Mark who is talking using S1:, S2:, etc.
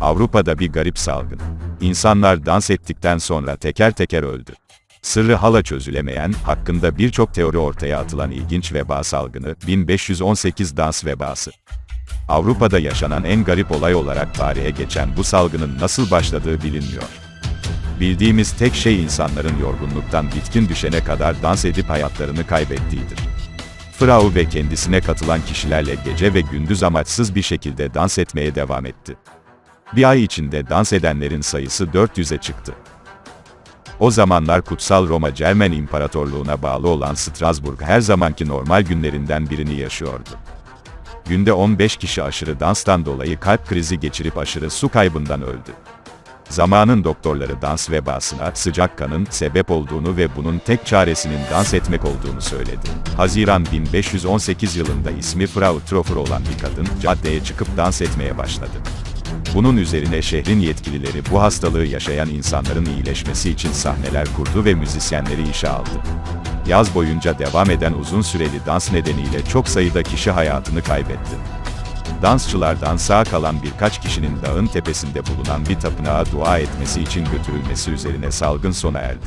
S1: Avrupa'da bir garip salgın. İnsanlar dans ettikten sonra teker teker öldü. Sırrı hala çözülemeyen, hakkında birçok teori ortaya atılan ilginç veba salgını, 1518 dans vebası. Avrupa'da yaşanan en garip olay olarak tarihe geçen bu salgının nasıl başladığı bilinmiyor. Bildiğimiz tek şey insanların yorgunluktan bitkin düşene kadar dans edip hayatlarını kaybettiğidir. Frau ve kendisine katılan kişilerle gece ve gündüz amaçsız bir şekilde dans etmeye devam etti. Bir ay içinde dans edenlerin sayısı 400'e çıktı. O zamanlar Kutsal Roma Cermen İmparatorluğu'na bağlı olan Strasbourg her zamanki normal günlerinden birini yaşıyordu. Günde 15 kişi aşırı danstan dolayı kalp krizi geçirip aşırı su kaybından öldü. Zamanın doktorları dans vebasına, sıcak kanın sebep olduğunu ve bunun tek çaresinin dans etmek olduğunu söyledi. Haziran 1518 yılında ismi Frau Trofer olan bir kadın, caddeye çıkıp dans etmeye başladı. Bunun üzerine şehrin yetkilileri bu hastalığı yaşayan insanların iyileşmesi için sahneler kurdu ve müzisyenleri işe aldı. Yaz boyunca devam eden uzun süreli dans nedeniyle çok sayıda kişi hayatını kaybetti. Dansçılardan sağ kalan birkaç kişinin dağın tepesinde bulunan bir tapınağa dua etmesi için götürülmesi üzerine salgın sona erdi.